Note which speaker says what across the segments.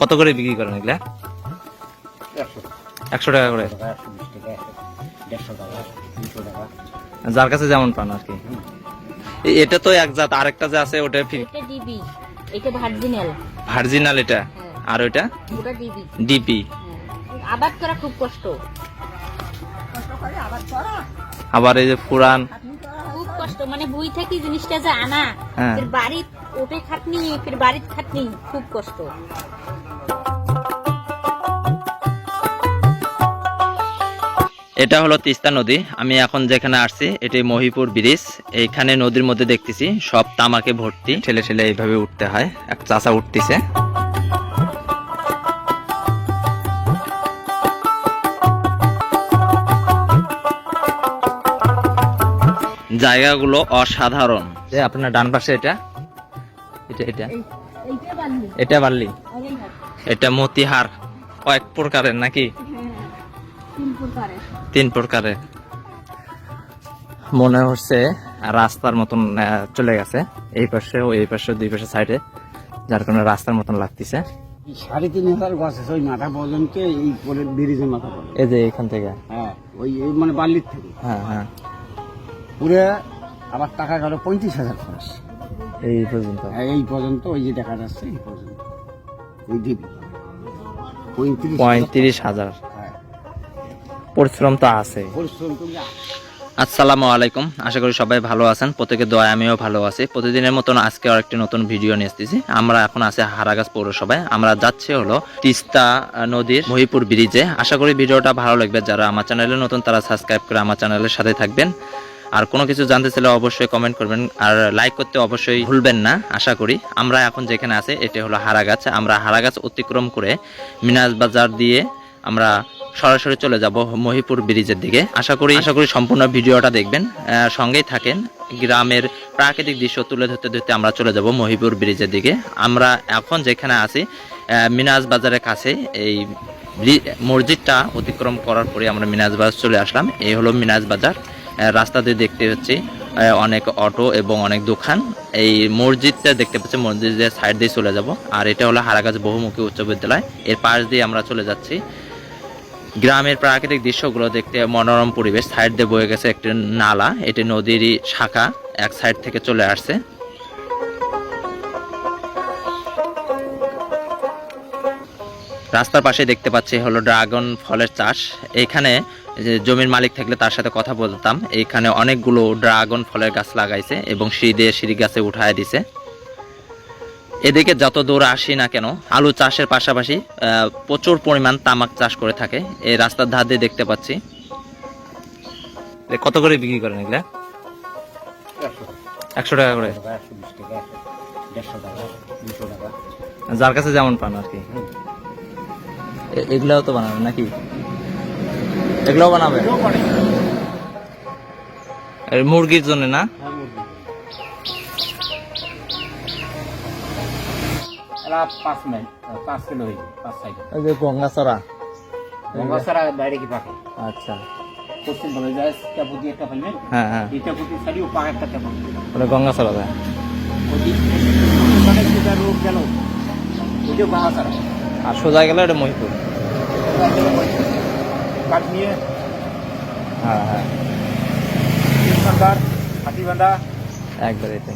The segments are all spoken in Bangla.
Speaker 1: কত করে বিক্রি করেন এগুলা?
Speaker 2: একশো।
Speaker 1: টাকা করে? যার কাছে যেমন পান আর কি। এটা তো এক জাত আরেকটা যে আছে ওটা
Speaker 3: ডিবি এটা ভার্জিনাল
Speaker 1: ভার্জিনাল এটা?
Speaker 3: হ্যাঁ।
Speaker 1: আর ওইটা?
Speaker 3: ওটা ডিবি
Speaker 1: ডিপি।
Speaker 3: হ্যাঁ। আবাদ করা খুব কষ্ট।
Speaker 1: আবার এই যে
Speaker 3: খুব কষ্ট মানে বই থাকি জিনিসটা যে আনা
Speaker 1: হ্যাঁ।
Speaker 3: ফির বাড়িত ওটে খাটনি ফির বাড়িত খাটনি খুব কষ্ট।
Speaker 1: এটা হলো তিস্তা নদী। আমি এখন যেখানে আসছি এটি মহিপুর ব্রিজ। এইখানে নদীর মধ্যে দেখতেছি সব তামাকে ভর্তি। ঠেলে ঠেলে এইভাবে উঠতে হয়। এক চাষা উঠতেছে। জায়গাগুলো অসাধারণ। যে আপনার ডান পাশে এটা এটা এটা। এটা বার্লি এটা মতিহার। কয়েক প্রকারের নাকি?
Speaker 3: তিন প্রকারের।
Speaker 1: মনে হচ্ছে রাস্তার মতন আহ, চলে গেছে। এই পাশে ও এই পাশে দুই পাশে সাইডে যার কারণে রাস্তার মতন লাগতেছে।
Speaker 2: এই সাড়ে তিন হাজার গাছ আছে ওই মাথা পর্যন্ত এই ব্রিজের মাথা
Speaker 1: এই যে এখান থেকে।
Speaker 2: হ্যাঁ ওই মানে বাল্লির থেকে।
Speaker 1: হ্যাঁ হ্যাঁ।
Speaker 2: পুরে আবার টাকা গেল পঁয়ত্রিশ হাজার খরচ।
Speaker 1: এই পর্যন্ত?
Speaker 2: হ্যাঁ, এই পর্যন্ত ওই যে দেখা যাচ্ছে এই পর্যন্ত। ওই দিবি পঁয়ত্রিশ
Speaker 1: পঁয়ত্রিশ হাজার।
Speaker 2: হ্যাঁ।
Speaker 1: পরিশ্রম তো আছে।
Speaker 2: পরিশ্রম
Speaker 1: আসসালামু আলাইকুম। আশা করি সবাই ভালো আছেন। প্রত্যেকের দোয়া আমিও ভালো আছি। প্রতিদিনের মতন আজকে আর একটি নতুন ভিডিও নিয়ে এসেছি। আমরা এখন আছি হারাগাছ পৌরসভায়। আমরা যাচ্ছি হলো তিস্তা নদীর মহিপুর ব্রিজে। আশা করি ভিডিওটা ভালো লাগবে। যারা আমার চ্যানেলে নতুন তারা সাবস্ক্রাইব করে আমার চ্যানেলের সাথে থাকবেন। আর কোনো কিছু জানতে চাইলে অবশ্যই কমেন্ট করবেন। আর লাইক করতে অবশ্যই ভুলবেন না, আশা করি। আমরা এখন যেখানে আছে, এটি হলো হারাগাছ। আমরা হারাগাছ অতিক্রম করে মিনাজ বাজার দিয়ে আমরা সরাসরি চলে যাব মহিপুর ব্রিজের দিকে। আশা করি আশা করি সম্পূর্ণ ভিডিওটা দেখবেন। সঙ্গেই থাকেন। গ্রামের প্রাকৃতিক দৃশ্য তুলে ধরতে ধরতে আমরা চলে যাব মহিপুর ব্রিজের দিকে। আমরা এখন যেখানে আছি মিনাজ বাজারের কাছে, এই মসজিদটা অতিক্রম করার পরে আমরা মিনাজ বাজার চলে আসলাম। এই হলো মিনাজ বাজার। আহ, রাস্তা দিয়ে দেখতে আহ, অনেক অটো এবং অনেক দোকান। এই মসজিদটা দেখতে পাচ্ছি মসজিদের সাইড দিয়ে চলে যাব। আর এটা হলো হারাগাছ বহুমুখী উচ্চ বিদ্যালয়। এর পাশ দিয়ে আমরা চলে যাচ্ছি। গ্রামের প্রাকৃতিক দৃশ্যগুলো দেখতে মনোরম পরিবেশ। সাইড দিয়ে বয়ে গেছে একটি নালা। এটি নদীরই শাখা এক সাইড থেকে চলে আসছে। রাস্তার পাশে দেখতে পাচ্ছি হলো ড্রাগন ফলের চাষ। এখানে জমির মালিক থাকলে তার সাথে কথা বলতাম। এখানে অনেকগুলো ড্রাগন ফলের গাছ লাগাইছে এবং সিঁড়ি দিয়ে সিঁড়ি গাছে উঠায় দিছে। এদিকে যত দূর আসি না কেন আলু চাষের পাশাপাশি প্রচুর পরিমাণ তামাক চাষ করে থাকে। এই রাস্তার ধার দিয়ে দেখতে পাচ্ছি। কত করে বিক্রি করেন এগুলা?
Speaker 2: একশো
Speaker 1: টাকা করে। যার কাছে যেমন পান আর কি। এগুলাও তো বানাবেন নাকি? এগুলাও বানাবে? মুরগির জন্য না?
Speaker 2: পাঁচ মাইল পাঁচ কিলো হয়েছে পাঁচ সাইড
Speaker 1: ওই যে গঙ্গাচড়া
Speaker 2: গঙ্গাসারা বাইরে কি পাকে
Speaker 1: আচ্ছা।
Speaker 2: পশ্চিম বলে যায় চাপুতি একটা পাইলেন
Speaker 1: হ্যাঁ হ্যাঁ।
Speaker 2: এই ও পাক একটা
Speaker 1: ওটা গঙ্গাচড়া
Speaker 2: ওখানে যেটা রোগ গেল।
Speaker 1: আর সোজা গেলে ওটা মহিপুর।
Speaker 2: কাঠ নিয়ে।
Speaker 1: হ্যাঁ হ্যাঁ।
Speaker 2: তিন বান্ধার হাতি বান্ধা
Speaker 1: একবার এতে।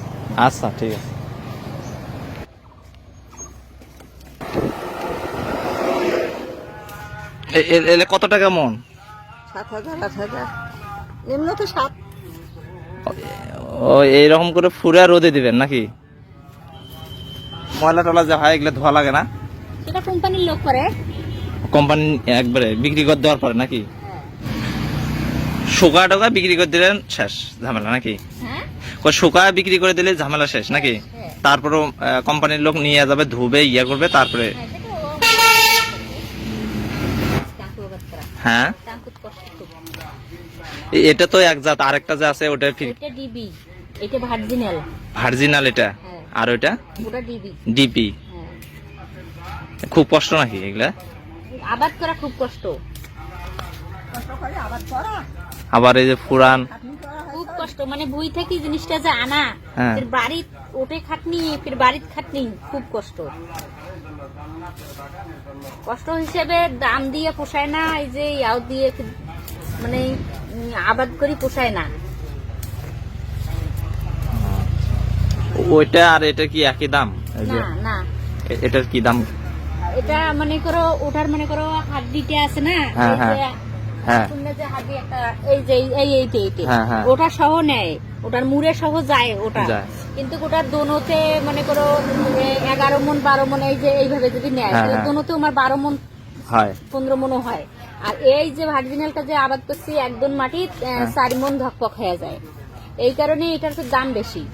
Speaker 1: আচ্ছা ঠিক আছে। এলে কত টাকা মন?
Speaker 3: সাত হাজার আট হাজার। এমনি তো সাত।
Speaker 1: ও এইরকম করে ফুরে রোদে দিবেন নাকি? ময়লা টলা যা হয় এগুলো ধোয়া লাগে না?
Speaker 3: সেটা কোম্পানির লোক করে।
Speaker 1: কোম্পানি একবারে বিক্রি করে দেওয়ার পরে নাকি? শুকা টোকা বিক্রি করে দিলেন শেষ ঝামেলা নাকি?
Speaker 3: হ্যাঁ।
Speaker 1: শুকা বিক্রি করে দিলে ঝামেলা শেষ নাকি?
Speaker 3: হ্যাঁ।
Speaker 1: তারপরও কোম্পানির লোক নিয়ে যাবে ধুবে ইয়ে করবে তারপরে
Speaker 3: হ্যাঁ।
Speaker 1: হ্যাঁ? এটা তো এক জাত আরেকটা যে আছে ওটা
Speaker 3: ডিবি এটা ভার্জিনাল
Speaker 1: ভার্জিনাল এটা?
Speaker 3: হ্যাঁ।
Speaker 1: আর
Speaker 3: ওটা ডিবি।
Speaker 1: ডিপি।
Speaker 3: হ্যাঁ।
Speaker 1: খুব কষ্ট নাকি এগুলা?
Speaker 3: আবাদ করা খুব কষ্ট।
Speaker 1: আবার এই যে ফুরান।
Speaker 3: খুব কষ্ট। মানে বই থেকে জিনিসটা যে আনা
Speaker 1: হ্যাঁ।
Speaker 3: ফির বাড়িত ওটে খাটনি ফির বাড়িত খাটনি খুব কষ্ট। কষ্ট হিসেবে দাম দিয়ে পোষায় না এই যে ইয়াও দিয়ে মানে আবাদ করি পোষায় না।
Speaker 1: ওইটা আর এটা কি একই দাম?
Speaker 3: না না।
Speaker 1: এটার কি দাম?
Speaker 3: এটা মনে করো ওটার মনে করো হাড্ডিটা আছে না?
Speaker 1: হ্যাঁ, হ্যাঁ।
Speaker 3: ওটা সহ নেয় ওটার মুড়ে সহ যায় ওটা। কিন্তু ওটার দোনোতে মনে করো এগারো মন বারো মন এই যে এইভাবে যদি নেয়
Speaker 1: হ্যাঁ, হ্যাঁ।
Speaker 3: দোনোতে আমার বারো মন
Speaker 1: হয়।
Speaker 3: পনেরো মনও হয়। আর এই যে ভার্জিনালটা যে আবাদ করছি একদম মাটি
Speaker 1: হ্যাঁ।
Speaker 3: চারি মন ধকপক হয়ে যায়। এই কারণে এটার তো দাম বেশি।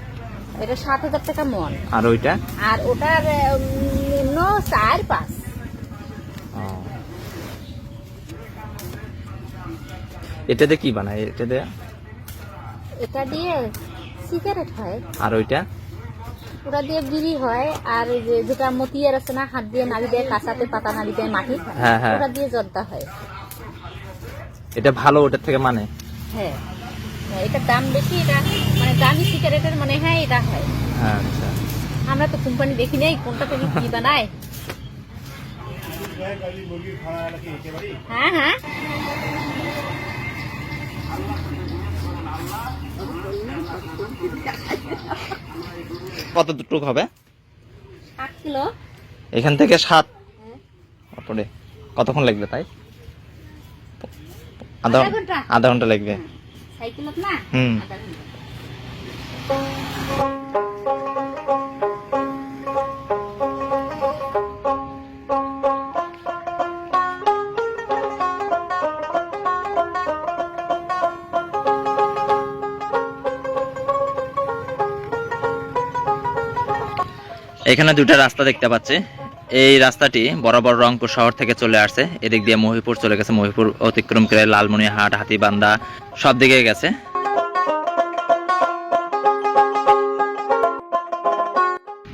Speaker 3: এটা সাত হাজার টাকা মন।
Speaker 1: আর ওইটা?
Speaker 3: আর ওটার চার পাঁচ
Speaker 1: ও। এটাতে কি বানায়? এটাতে?
Speaker 3: এটা দিয়ে সিগারেট হয়।
Speaker 1: আর ওইটা?
Speaker 3: ওটা দিয়ে বিড়ি হয় আর যে যেটা মতিয়ার আছে না হাত দিয়ে নাড়ি দেয় কাঁচাতে পাতা নাড়ি দেয় মাটি
Speaker 1: হ্যাঁ, হ্যাঁ।
Speaker 3: ওটা দিয়ে জর্দা হয়।
Speaker 1: এটা ভালো ওটার থেকে মানে?
Speaker 3: হ্যাঁ। হ্যাঁ, এটার দাম বেশি এটা মানে দামি সিগারেটের মানে হ্যাঁ এটা হয়
Speaker 1: আচ্ছা।
Speaker 3: আমরা তো কোম্পানি দেখি নেই কোনটা থেকে কি বানায়? হ্যাঁ হ্যাঁ।
Speaker 1: কত কতটুক হবে?
Speaker 3: কিলো।
Speaker 1: এখান থেকে সাত। তারপরে কতক্ষণ লাগবে তাই? আধা
Speaker 3: ঘণ্টা।
Speaker 1: আধা ঘণ্টা লাগবে।
Speaker 3: সাইকেলত না
Speaker 1: হুম। এখানে দুটা রাস্তা দেখতে পাচ্ছি। এই রাস্তাটি বরাবর রংপুর শহর থেকে চলে আসছে। এদিক দিয়ে মহিপুর চলে গেছে। মহিপুর অতিক্রম করে লালমনিরহাট হাতিবান্ধা সব দিকে গেছে।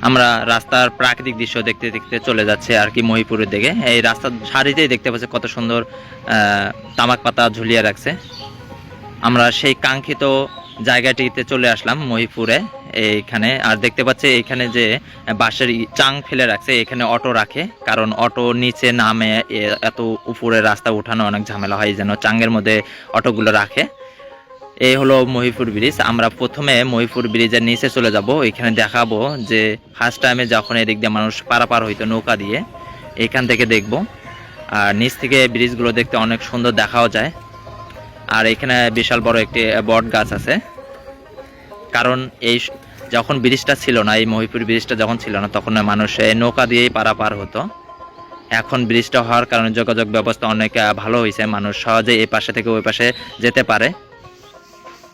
Speaker 1: আমরা রাস্তার প্রাকৃতিক দৃশ্য দেখতে দেখতে চলে যাচ্ছে আর কি মহিপুরের দিকে। এই রাস্তার সারিতেই দেখতে পাচ্ছি কত সুন্দর তামাক পাতা ঝুলিয়ে রাখছে। আমরা সেই কাঙ্ক্ষিত জায়গাটিতে চলে আসলাম মহিপুরে। এইখানে আর দেখতে পাচ্ছি এখানে যে বাঁশের চাং ফেলে রাখছে, এখানে অটো রাখে, কারণ অটো নিচে নামে এত উপরে রাস্তা উঠানো অনেক ঝামেলা হয়, যেন চাঙ্গের মধ্যে অটোগুলো রাখে। এই হলো মহিপুর ব্রিজ, আমরা প্রথমে মহিপুর ব্রিজের নিচে চলে যাব, এখানে দেখাবো যে ফার্স্ট টাইমে যখন এদিক দিয়ে মানুষ পারাপার হইতো নৌকা দিয়ে, এখান থেকে দেখব। আর নিচ থেকে ব্রিজগুলো দেখতে অনেক সুন্দর দেখাও যায়। আর এখানে বিশাল বড় একটি বট গাছ আছে। কারণ এই যখন ব্রিজটা ছিল না, এই মহিপুর ব্রিজটা যখন ছিল না, তখন মানুষ নৌকা দিয়েই পারাপার হতো। এখন ব্রিজটা হওয়ার কারণে যোগাযোগ ব্যবস্থা অনেক ভালো হয়েছে মানুষ সহজে এই পাশে থেকে ওই পাশে যেতে পারে।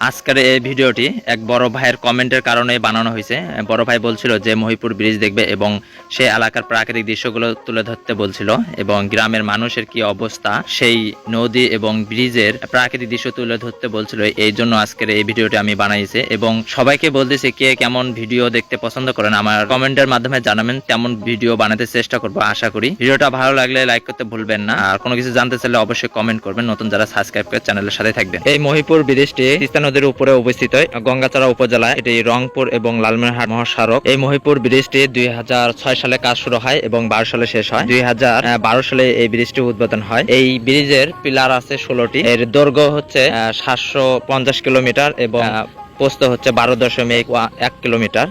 Speaker 1: আজকের এই ভিডিওটি এক বড় ভাইয়ের কমেন্টের কারণে বানানো হয়েছে। বড় ভাই বলছিল যে মহিপুর ব্রিজ দেখবে এবং সে এলাকার প্রাকৃতিক দৃশ্যগুলো তুলে ধরতে বলছিল এবং গ্রামের মানুষের কি অবস্থা, সেই নদী এবং ব্রিজের প্রাকৃতিক দৃশ্য তুলে ধরতে বলছিল। এই জন্য আজকের এই ভিডিওটি আমি বানাইছি এবং সবাইকে বলতেছি কে কেমন ভিডিও দেখতে পছন্দ করেন, আমার কমেন্টের মাধ্যমে জানাবেন তেমন ভিডিও বানাতে চেষ্টা করব, আশা করি। ভিডিওটা ভালো লাগলে লাইক করতে ভুলবেন না। আর কোনো কিছু জানতে চাইলে অবশ্যই কমেন্ট করবেন। নতুন যারা সাবস্ক্রাইব করে চ্যানেলের সাথে থাকবেন। এই মহিপুর ব্রিজটি নদীর উপরে অবস্থিত গঙ্গাচড়া উপজেলায় এটি রংপুর এবং লালমনিরহাট মহাসড়ক। এই মহিপুর ব্রিজটি দুই হাজার ছয় সালে কাজ শুরু হয় এবং বারো সালে শেষ হয়। দুই সালে এই ব্রিজটি উদ্বোধন হয়। এই ব্রিজের পিলার আছে ষোলোটি। এর দৈর্ঘ্য হচ্ছে সাতশো পঞ্চাশ কিলোমিটার এবং প্রস্থ হচ্ছে বারো দশমিক এক কিলোমিটার।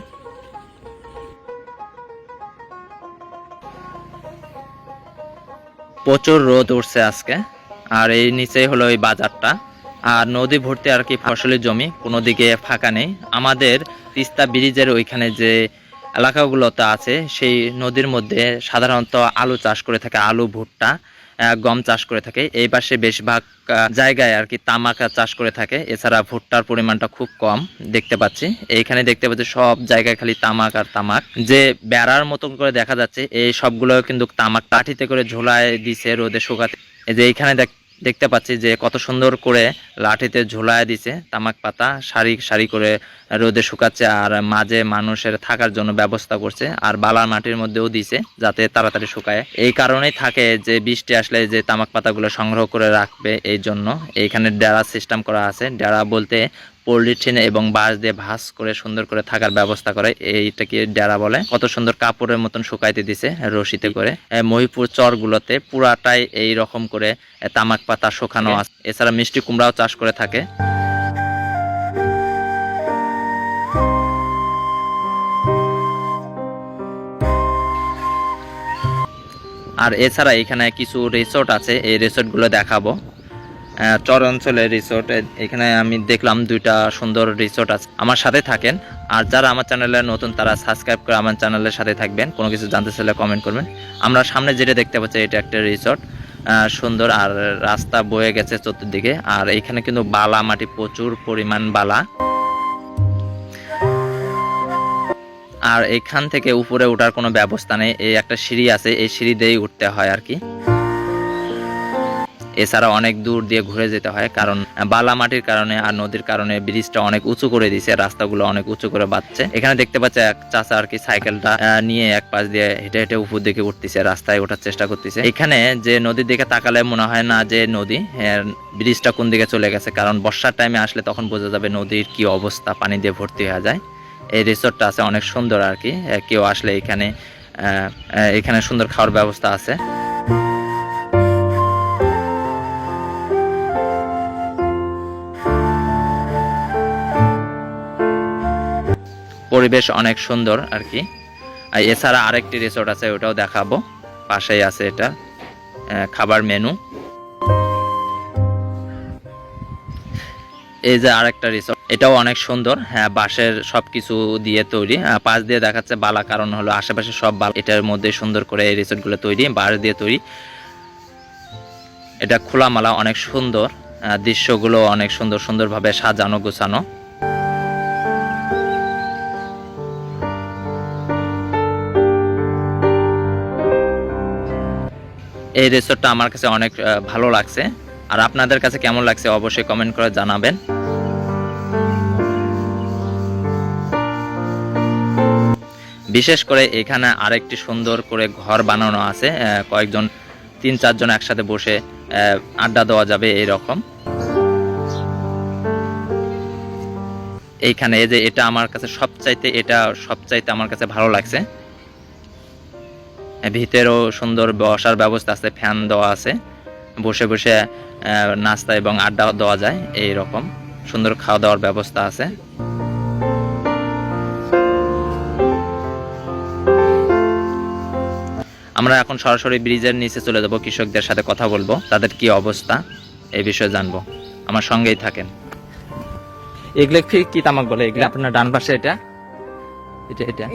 Speaker 1: প্রচুর রোদ উঠছে আজকে। আর এই নিচেই হলো এই বাজারটা। আর নদী ভর্তি আর কি ফসলি জমি, কোনো দিকে ফাঁকা নেই। আমাদের তিস্তা ব্রিজের ওইখানে যে এলাকাগুলোতে আছে, সেই নদীর মধ্যে সাধারণত আলু চাষ করে থাকে, আলু, ভুট্টা গম চাষ করে থাকে। এই পাশে বেশিরভাগ জায়গায় আর কি তামাক চাষ করে থাকে। এছাড়া ভুট্টার পরিমাণটা খুব কম দেখতে পাচ্ছি। এইখানে দেখতে পাচ্ছি সব জায়গায় খালি তামাক আর তামাক। যে বেড়ার মতন করে দেখা যাচ্ছে, এই সবগুলো কিন্তু তামাক কাঠিতে করে ঝোলায় দিছে, রোদে শুকাতে। এই যে এইখানে দেখ- দেখতে পাচ্ছি যে কত সুন্দর করে লাঠিতে ঝোলায় দিছে তামাক পাতা সারি সারি করে রোদে শুকাচ্ছে আর মাঝে মানুষের থাকার জন্য ব্যবস্থা করছে আর বালার মাটির মধ্যেও দিছে যাতে তাড়াতাড়ি শুকায়। এই কারণেই থাকে যে বৃষ্টি আসলে যে তামাক পাতাগুলো সংগ্রহ করে রাখবে এই জন্য। এইখানে ডেরা সিস্টেম করা আছে। ডেরা বলতে পলিথিন এবং বাঁশ দিয়ে ভাঁজ করে সুন্দর করে থাকার ব্যবস্থা করে। এইটাকে ডেরা বলে। কত সুন্দর কাপড়ের মতন শুকাইতে দিছে রশিতে করে। মহিপুর চরগুলোতে পুরাটাই এই রকম করে তামাক পাতা শুকানো আছে। এছাড়া মিষ্টি কুমড়াও চাষ করে থাকে। আর এছাড়া এখানে কিছু রিসোর্ট আছে, এই রিসোর্টগুলো দেখাবো। চর অঞ্চলের রিসোর্ট এখানে আমি দেখলাম দুইটা সুন্দর রিসোর্ট আছে। আমার সাথে থাকেন, আর যারা আমার চ্যানেলে নতুন, তারা সাবস্ক্রাইব করে আমার চ্যানেলের সাথে থাকবেন। কোনো কিছু জানতে চাইলে কমেন্ট করবেন। আমরা সামনে যেটা দেখতে পাচ্ছি, এটা একটা রিসোর্ট সুন্দর, আর রাস্তা বয়ে গেছে চতুর্দিকে। আর এখানে কিন্তু বালা মাটি, প্রচুর পরিমাণ বালা। আর এখান থেকে উপরে ওঠার কোনো ব্যবস্থা নেই। এই একটা সিঁড়ি আছে এই সিঁড়ি দিয়েই উঠতে হয় আর কি। এছাড়া অনেক দূর দিয়ে ঘুরে যেতে হয় কারণ বালা মাটির কারণে আর নদীর কারণে ব্রিজটা অনেক উঁচু করে দিয়েছে রাস্তাগুলো অনেক উঁচু করে বাঁচছে এখানে দেখতে পাচ্ছে এক চাচা আর কি সাইকেলটা নিয়ে এক পাশ দিয়ে হেঁটে হেঁটে উপর দিকে উঠতেছে রাস্তায় ওঠার চেষ্টা করতেছে। এখানে যে নদীর দিকে তাকালে মনে হয় না যে নদী হ্যাঁ, ব্রিজটা কোন দিকে চলে গেছে কারণ বর্ষার টাইমে আসলে তখন বোঝা যাবে নদীর কি অবস্থা পানি দিয়ে ভর্তি হয়ে যায়। এই রিসোর্টটা আছে অনেক সুন্দর আর কি। কেউ আসলে এখানে এখানে সুন্দর খাওয়ার ব্যবস্থা আছে। পরিবেশ অনেক সুন্দর আর কি। আর এছাড়া আরেকটি রিসোর্ট আছে, ওটাও দেখাবো। পাশেই আছে এটা। খাবার মেনু। এই যে আরেকটা রিসোর্ট এটাও অনেক সুন্দর। হ্যাঁ বাঁশের সবকিছু দিয়ে তৈরি। পাশ দিয়ে দেখাচ্ছে বালা, কারণ হলো আশেপাশে সব বালা। এটার মধ্যে সুন্দর করে এই রিসোর্টগুলো তৈরি, বাঁশ দিয়ে তৈরি। এটা খোলামালা, অনেক সুন্দর। দৃশ্যগুলো অনেক সুন্দর সুন্দরভাবে সাজানো, গোছানো। এই রিসোর্টটা আমার কাছে অনেক ভালো লাগছে। আর আপনাদের কাছে কেমন লাগছে অবশ্যই কমেন্ট করে জানাবেন। বিশেষ করে এখানে আরেকটি সুন্দর করে ঘর বানানো আছে কয়েকজন, তিন চারজন একসাথে বসে আড্ডা দেওয়া যাবে এই রকম এইখানে এই যে এটা আমার কাছে সবচাইতে, এটা সবচাইতে আমার কাছে ভালো লাগছে। ভিতরেও সুন্দর বসার ব্যবস্থা আছে, ফ্যান দেওয়া আছে। বসে বসে নাস্তা এবং আড্ডা দেওয়া যায় এই রকম। সুন্দর খাওয়া দাওয়ার ব্যবস্থা আছে। আমরা এখন সরাসরি ব্রিজের নিচে চলে যাব কৃষকদের সাথে কথা বলব তাদের কি অবস্থা এই বিষয়ে জানব। আমার সঙ্গেই থাকেন। এগুলো ফির কি তামাক বলে? এগুলো আপনার ডান পাশে এটা? এটা এটা?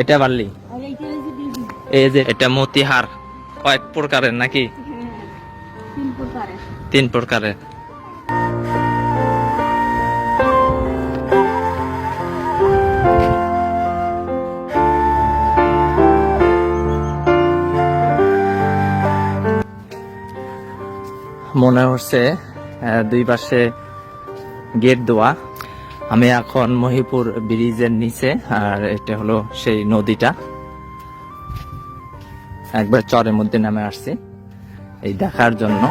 Speaker 1: এটা
Speaker 3: দিদি
Speaker 1: এই যে এটা মতিহার। কয়েক প্রকারের নাকি?
Speaker 3: তিন প্রকারের
Speaker 1: মনে হচ্ছে দুই পাশে গেট দেওয়া আমি এখন মহিপুর ব্রিজের নিচে, আর এটা হলো সেই নদীটা। একবার চরের মধ্যে নামে আসছি, এই দেখার জন্য।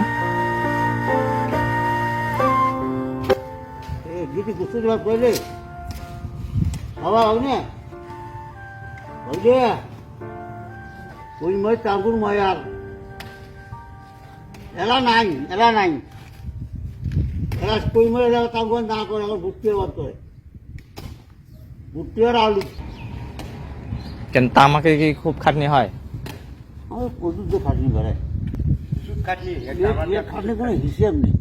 Speaker 2: দিদি গুছু দিবা কইলে? বাবা আউনে ওইলে ওই মই তাগুর ময়ার। এলা নাই এলা নাই। এলা কই মই এলা তাগুর না করে আমার ভুট্টি বাদ করে। ভুট্টি আর আলু
Speaker 1: কেন তামাকে কি খুব খাটনি হয়?
Speaker 2: আমার প্রচুর খাটনি করে খাটনি খাটনি কোনো হিসেব নেই।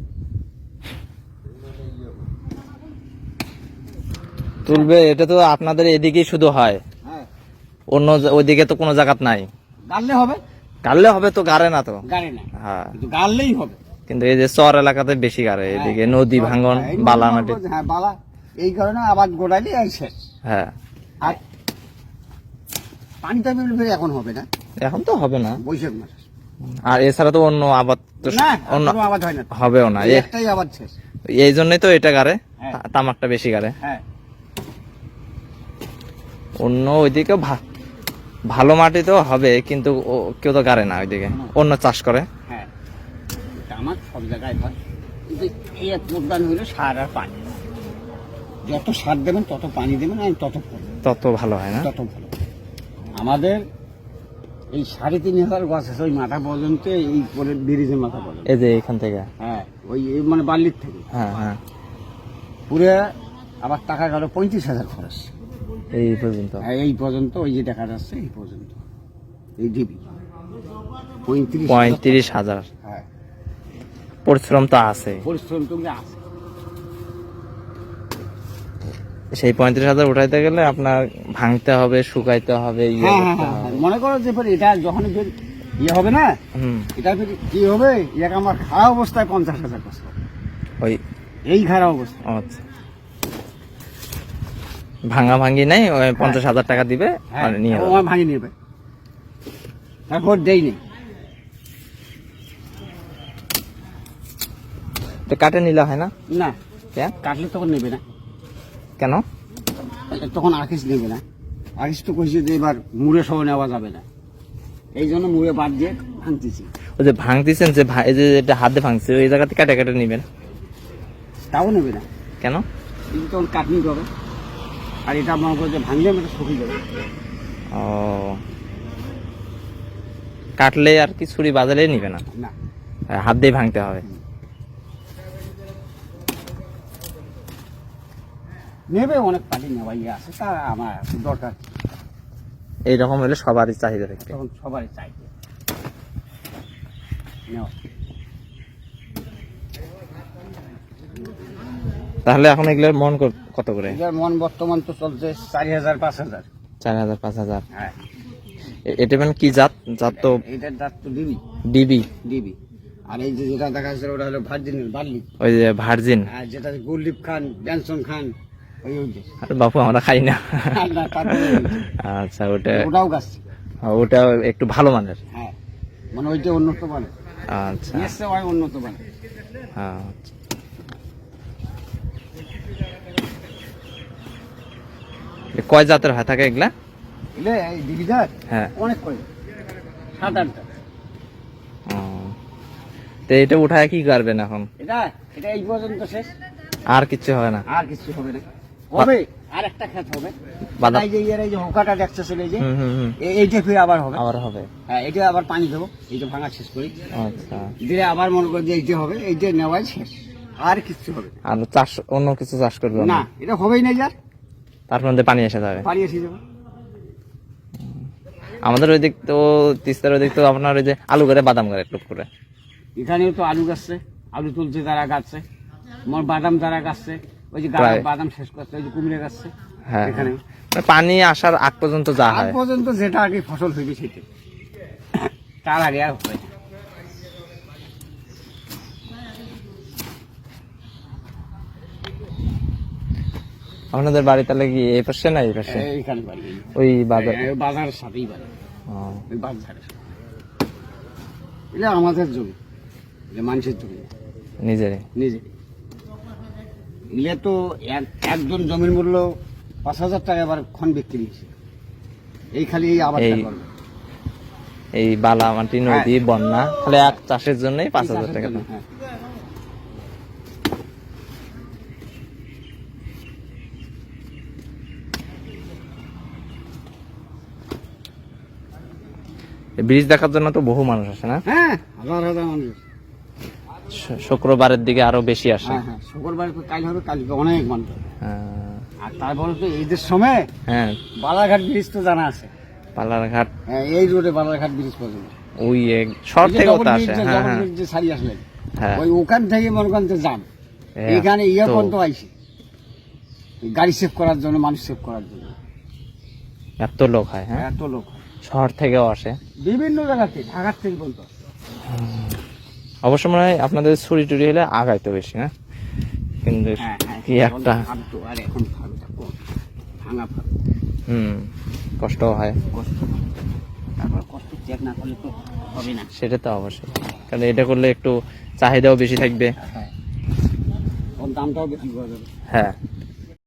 Speaker 1: তুলবে এটা তো আপনাদের এদিকেই শুধু হয়।
Speaker 2: হ্যাঁ।
Speaker 1: অন্য ওইদিকে তো কোনো জায়গাত নাই।
Speaker 2: গাড়লে হবে?
Speaker 1: গাড়লে হবে তো গাড়ে না তো।
Speaker 2: গাড়ে না।
Speaker 1: হ্যাঁ।
Speaker 2: কিন্তু গাড়লেই হবে।
Speaker 1: কিন্তু এই যে চর এলাকাতে বেশি গাড়ে এদিকে নদী ভাঙন বালা মাটি।
Speaker 2: হ্যাঁ বালা। এই কারণে আবার গোড়ালি শেষ।
Speaker 1: হ্যাঁ।
Speaker 2: আর পানি তো ফের এখন হবে না?
Speaker 1: এখন তো হবে না।
Speaker 2: বৈশাখ মাস।
Speaker 1: আর এছাড়া তো অন্য আবাদ তো অন্য
Speaker 2: আবাদ হয় না।
Speaker 1: হবেও না।
Speaker 2: এই একটাই আবাদ শেষ।
Speaker 1: এই জন্যই তো এটা গাড়ে।
Speaker 2: হ্যাঁ।
Speaker 1: তামাকটা বেশি গাড়ে।
Speaker 2: হ্যাঁ।
Speaker 1: অন্য ওইদিকে ভালো মাটি তো হবে কিন্তু ও- কেউ তো গাড়ে না ওইদিকে। অন্য চাষ করে।
Speaker 2: হ্যাঁ। এটা আমার সব জায়গায় হয়। কিন্তু এই এক প্রদান সার আর পানি। যত সার দেবেন তত পানি দেবেন আর তত
Speaker 1: তত ভালো হয় না?
Speaker 2: তত ভালো আমাদের এই সাড়ে তিন হাজার গাছ আছে ওই মাথা পর্যন্ত এই করে ব্রিজের মাথা পর্যন্ত।
Speaker 1: এই যে এখান থেকে?
Speaker 2: হ্যাঁ ওই মানে বাল্লির থেকে।
Speaker 1: হ্যাঁ হ্যাঁ।
Speaker 2: পুরে আবার টাকা গেল পঁয়ত্রিশ হাজার খরচ।
Speaker 1: এই পর্যন্ত।
Speaker 2: এই পর্যন্ত ওই যে দেখা যাচ্ছে এই পর্যন্ত। এই ডিবি পঁয়ত্রিশ
Speaker 1: হাজার।
Speaker 2: হ্যাঁ।
Speaker 1: পরিশ্রম তো আছে।
Speaker 2: পরিশ্রম তুমি আছে।
Speaker 1: সেই পঁয়ত্রিশ হাজার উঠাইতে গেলে আপনার ভাঙতে হবে শুকাইতে হবে ইয়ে
Speaker 2: হ্যাঁ হ্যাঁ হ্যাঁ। মনে করো যে এটা যখন ইয়ে হবে না এটা কি হবে? ইয়াকে আমার খাওয়া অবস্থায় পঞ্চাশ হাজার
Speaker 1: ওই
Speaker 2: এই খারাপ অবস্থা।
Speaker 1: আচ্ছা। ভাঙা ভাঙি নেই ওই পঞ্চাশ হাজার টাকা দিবে
Speaker 2: হ্যাঁ
Speaker 1: আর নিয়ে
Speaker 2: ও। ভাঙি নেবে তারপর দেই নেই
Speaker 1: তো কাটে নিলে হয় না?
Speaker 2: না।
Speaker 1: কেন?
Speaker 2: কাটলে তখন নেবে না।
Speaker 1: কেন?
Speaker 2: তখন আকিস নেবে না। আকিস তো কইছে যে এবার মুড়ে সহ নেওয়া যাবে না। এই জন্য মুড়ে বাদ দিয়ে ভাঙতেছি।
Speaker 1: ওই যে ভাঙতেছেন যে এই যে এটা হাতে ভাঙছে ওই জায়গাতে কাটে কাটে নিবেন
Speaker 2: তাও নেবে না।
Speaker 1: কেন?
Speaker 2: তখন কাটনি হবে আর এটা মনে করছে ভাঙলে আমি শুকিয়ে যাবে।
Speaker 1: ও। কাটলে আর কি ছুরি বাজালে নিবে না?
Speaker 2: না।
Speaker 1: হাত দিয়ে ভাঙতে হবে?
Speaker 2: নেবে অনেক পার্টি নেওয়াই আছে তা আমার দরকার?
Speaker 1: এইরকম হলে সবারই চাহিদা থাকবে
Speaker 2: সবারই চাইবে নেওয়া।
Speaker 1: তাহলে এখন এগুলোর মন কত করে?
Speaker 2: এটার মন বর্তমান তো চলছে চারি হাজার পাঁচ হাজার।
Speaker 1: চার হাজার পাঁচ হাজার।
Speaker 2: হ্যাঁ।
Speaker 1: এটা মানে কি জাত? জাত তো
Speaker 2: এটার দাঁত তো ডিবি।
Speaker 1: ডিবি।
Speaker 2: ডিবি। আর এই যে যেটা দেখা যাচ্ছে ওটা হলো ভার্জিনের বার্লি।
Speaker 1: ওই যে ভার্জিন।
Speaker 2: আর যেটা গুলদীপ খান ব্যানসন খান ওই ওই
Speaker 1: আর বাপু আমরা খাই না। আচ্ছা ওটা
Speaker 2: ওটাও গাছ।
Speaker 1: ওটা একটু ভালো মানের।
Speaker 2: হ্যাঁ। মানে ওইটা উন্নত মানে
Speaker 1: আচ্ছা।
Speaker 2: হয় উন্নত মানে
Speaker 1: আচ্ছা। কয় জাতের হয় থাকে এগুলা?
Speaker 2: এই
Speaker 1: হ্যাঁ।
Speaker 2: অনেক সাত আটটা।
Speaker 1: তো এটা উঠায় কি করবেন এখন?
Speaker 2: এটা এটা এই পর্যন্ত শেষ।
Speaker 1: আর কিছু হবে না?
Speaker 2: আর কিছু হবে না। হবে আর একটা খেত হবে।
Speaker 1: বাদাম।
Speaker 2: এই যে এই যে হোকাটা দেখতেছিল এই যে? এইটা ফিরে আবার হবে।
Speaker 1: আবার হবে।
Speaker 2: হ্যাঁ এটা আবার পানি দেবো। এইটা ভাঙা শেষ করি।
Speaker 1: আচ্ছা।
Speaker 2: দিলে আবার মনে করি যে এইটা হবে এইটা নেওয়াই শেষ। আর কিছু হবে
Speaker 1: আর চাষ অন্য কিছু চাষ করবে
Speaker 2: না? এটা হবেই না যার।
Speaker 1: তার মধ্যে পানি এসে যাবে।
Speaker 2: পানি এসে যাবে।
Speaker 1: আমাদের ওই দিক তো তিস্তার ওই দিক তো আপনার ওই যে আলু করে বাদাম করে টুক করে।
Speaker 2: এখানেও তো আলু গাছছে আলু তুলছে তারা গাছছে মোর বাদাম তারা গাছছে ওই যে বাদাম শেষ করছে ওই যে কুমিরে গাছছে
Speaker 1: হ্যাঁ
Speaker 2: এখানে।
Speaker 1: মানে পানি আসার আগ পর্যন্ত যা হয়।
Speaker 2: পর্যন্ত যেটা আগে ফসল হইবে সেটা তার আগে আর হবে
Speaker 1: আপনাদের বাড়ি তাহলে কি এই পাশে না এই পাশে?
Speaker 2: এইখানে বাড়ি।
Speaker 1: ওই বাজার।
Speaker 2: এই বাজারের সাথেই বাড়ি।
Speaker 1: ও,
Speaker 2: ওই বাজারের এটা আমাদের জমি। এটা মানুষের জমি। না,
Speaker 1: নিজেরই।
Speaker 2: নিজে ইলে তো এক একজন জমির মূল্য পাঁচ হাজার টাকা এবার খন বিক্রি হয়েছে। এই খালি এই আবাদটা
Speaker 1: এই
Speaker 2: করবে।
Speaker 1: এই বালা মাটি নদী বন্যা তাহলে এক চাষের জন্যই পাঁচ হাজার টাকা
Speaker 2: হ্যাঁ।
Speaker 1: এই ব্রিজ দেখার জন্য তো বহু মানুষ আসে না?
Speaker 2: হ্যাঁ হাজার হাজার মানুষ।
Speaker 1: শুক্রবারের দিকে আরও বেশি আসে।
Speaker 2: হ্যাঁ হ্যাঁ শুক্রবার তো কাল হবে কালকে অনেক মানুষ।
Speaker 1: হ্যাঁ,
Speaker 2: আর তারপরে তো ঈদের সময়
Speaker 1: হ্যাঁ।
Speaker 2: বালাঘাট ব্রিজ তো জানা আছে।
Speaker 1: পালারঘাট
Speaker 2: হ্যাঁ, এই রোডে বালাঘাট ব্রিজ পর্যন্ত।
Speaker 1: ওই
Speaker 2: ডবল
Speaker 1: তো
Speaker 2: ব্রিজ
Speaker 1: আসে হ্যাঁ হ্যাঁ।
Speaker 2: যে সারি আসলে ওই ওখান থেকে মনে করেন যে যান। এখানে ইয়ে পর্যন্ত আইসি গাড়ি সেভ করার জন্য মানুষ সেভ করার জন্য।
Speaker 1: এত লোক হয় হ্যাঁ।
Speaker 2: এত লোক
Speaker 1: শহর থেকেও আসে।
Speaker 2: বিভিন্ন জায়গাতে ঢাকার থেকে বলতো।
Speaker 1: অবশ্য মনে হয় আপনাদের ছুরি টুরি হলে আগাইতো বেশি না? কিন্তু
Speaker 2: হ্যাঁ হ্যাঁ
Speaker 1: কি একটা হুম কষ্ট হয়। সেটা তো অবশ্যই। কারণ এটা করলে একটু চাহিদাও বেশি থাকবে।
Speaker 2: হ্যাঁ। দামটাও বেশি
Speaker 1: হ্যাঁ।